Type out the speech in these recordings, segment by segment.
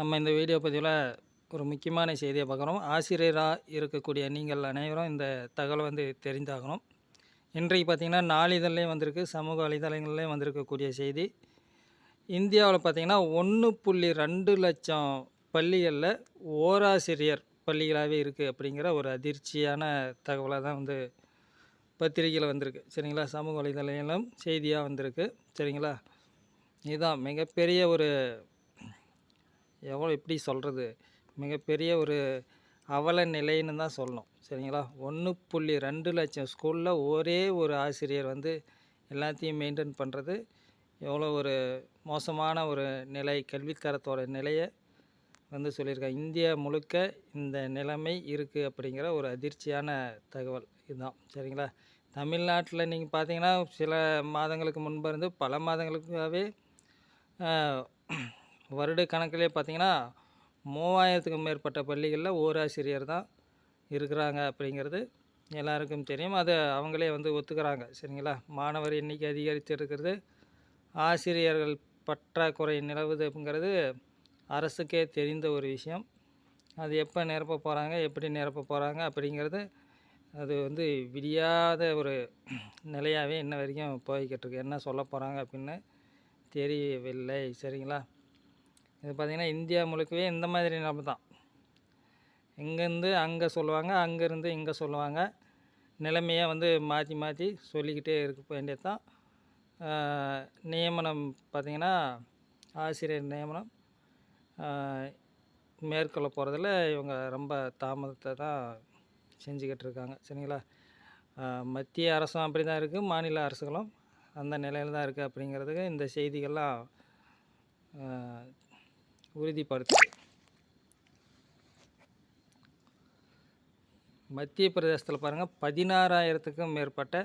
நம்ம இந்த வீடியோ பதிவில் ஒரு முக்கியமான செய்தியை பார்க்குறோம். ஆசிரியராக இருக்கக்கூடிய நீங்கள் அனைவரும் இந்த தகவலை வந்து தெரிந்தாகணும். இன்றைக்கு பார்த்திங்கன்னா நாளிதழ்லேயும் வந்திருக்கு சமூக வலைதளங்கள்லேயும் வந்திருக்கக்கூடிய செய்தி. இந்தியாவில் பார்த்திங்கன்னா ஒன்று புள்ளி ரெண்டு லட்சம் பள்ளிகளில் ஓராசிரியர் பள்ளிகளாகவே இருக்குது அப்படிங்கிற ஒரு அதிர்ச்சியான தகவலாக தான் வந்து பத்திரிகையில் வந்திருக்கு. சரிங்களா? சமூக வலைதளங்களும் செய்தியாக வந்திருக்கு. சரிங்களா? இதுதான் மிகப்பெரிய ஒரு எவ்வளோ எப்படி சொல்கிறது? மிகப்பெரிய ஒரு அவல நிலைன்னு தான் சொல்லணும். சரிங்களா? ஒன்று புள்ளி ரெண்டு லட்சம் ஸ்கூலில் ஒரே ஒரு ஆசிரியர் வந்து எல்லாத்தையும் மெயின்டைன் பண்ணுறது எவ்வளோ ஒரு மோசமான ஒரு நிலை கல்வித்தரத்தோட நிலையை வந்து சொல்லியிருக்காங்க. இந்தியா முழுக்க இந்த நிலைமை இருக்குது அப்படிங்கிற ஒரு அதிர்ச்சியான தகவல் இதுதான். சரிங்களா? தமிழ்நாட்டில் நீங்கள் பார்த்தீங்கன்னா சில மாதங்களுக்கு முன்பிருந்து பல மாதங்களுக்காகவே வருட கணக்கிலே பார்த்தீங்கன்னா மூவாயிரத்துக்கும் மேற்பட்ட பள்ளிகளில் ஓராசிரியர் தான் இருக்கிறாங்க அப்படிங்கிறது எல்லாருக்கும் தெரியும். அது அவங்களே வந்து ஒத்துக்கிறாங்க சரிங்களா? மாணவர் எண்ணிக்கை அதிகரித்து இருக்கிறது ஆசிரியர்கள் பற்றாக்குறை நிலவுதுங்கிறது அரசுக்கே தெரிந்த ஒரு விஷயம். அது எப்போ நிரப்ப போகிறாங்க எப்படி நிரப்ப போகிறாங்க அப்படிங்கிறது அது வந்து விடியாத ஒரு நிலையாகவே இன்ன வரைக்கும் போய்கிட்டு இருக்கு. என்ன சொல்ல போகிறாங்க அப்படின்னு தெரியவில்லை சரிங்களா? இது பார்த்திங்கன்னா இந்தியா முழுக்கவே இந்த மாதிரி நிலைமை தான். இங்கேருந்து அங்கே சொல்லுவாங்க அங்கேருந்து இங்கே சொல்லுவாங்க. நிலைமையை வந்து மாற்றி மாற்றி சொல்லிக்கிட்டே இருக்க வேண்டியது தான். நியமனம் பார்த்திங்கன்னா ஆசிரியர் நியமனம் மேற்கொள்ள போகிறதுல இவங்க ரொம்ப தாமதத்தை தான் செஞ்சுக்கிட்டு இருக்காங்க. சரிங்களா? மத்திய அரசும் அப்படி தான் இருக்குது மாநில அரசுகளும் அந்த நிலையில் தான் இருக்குது அப்படிங்கிறதுக்கு இந்த செய்திகள்லாம் உறுதிப்படுத்துது. மத்திய பிரதேசத்தில் பாருங்கள் பதினாறாயிரத்துக்கும் மேற்பட்ட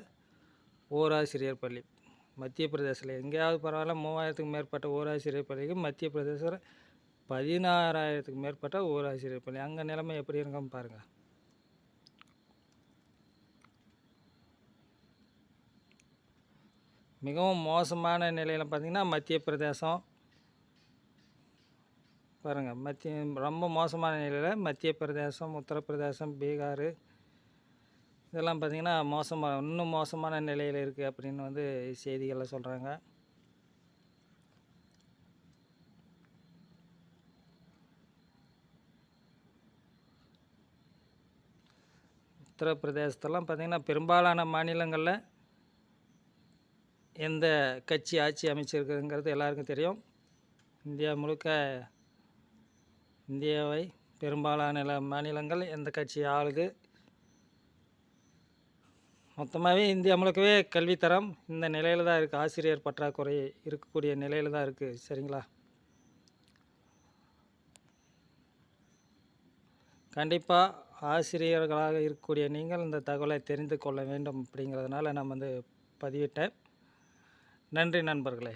ஓராசிரியர் பள்ளி. மத்திய பிரதேசத்தில் எங்கேயாவது பரவாயில்ல மூவாயிரத்துக்கும் மேற்பட்ட ஓராசிரியர் பள்ளிக்கு மத்திய பிரதேசத்தில் பதினாறாயிரத்துக்கு மேற்பட்ட ஓராசிரியர் பள்ளி. அங்கே நிலைமை எப்படி இருக்கும் பாருங்கள் மிகவும் மோசமான நிலையில் பார்த்திங்கன்னா மத்திய பிரதேசம் பாருங்கள் மத்திய ரொம்ப மோசமான நிலையில் மத்திய பிரதேசம் உத்தரப்பிரதேசம் பீகார் இதெல்லாம் பார்த்திங்கன்னா மோசமாக இன்னும் மோசமான நிலையில் இருக்குது அப்படின்னு வந்து செய்திகளில் சொல்கிறாங்க உத்தரப்பிரதேசத்தெல்லாம் பார்த்திங்கன்னா பெரும்பாலான மாநிலங்களில் எந்த கட்சி ஆட்சி அமைச்சிருக்குங்கிறது எல்லாருக்கும் தெரியும். இந்தியா முழுக்க இந்தியாவை பெரும்பாலான மாநிலங்கள் எந்த கட்சி ஆளுது? மொத்தமாகவே இந்தியா முழுக்கவே கல்வித்தரம் இந்த நிலையில் தான் இருக்குது ஆசிரியர் பற்றாக்குறை இருக்கக்கூடிய நிலையில் தான் இருக்குது சரிங்களா? கண்டிப்பாக ஆசிரியர்களாக இருக்கக்கூடிய நீங்கள் இந்த தகவலை தெரிந்து கொள்ள வேண்டும் அப்படிங்கிறதுனால நான் வந்து பதிவிட்டேன். நன்றி நண்பர்களே.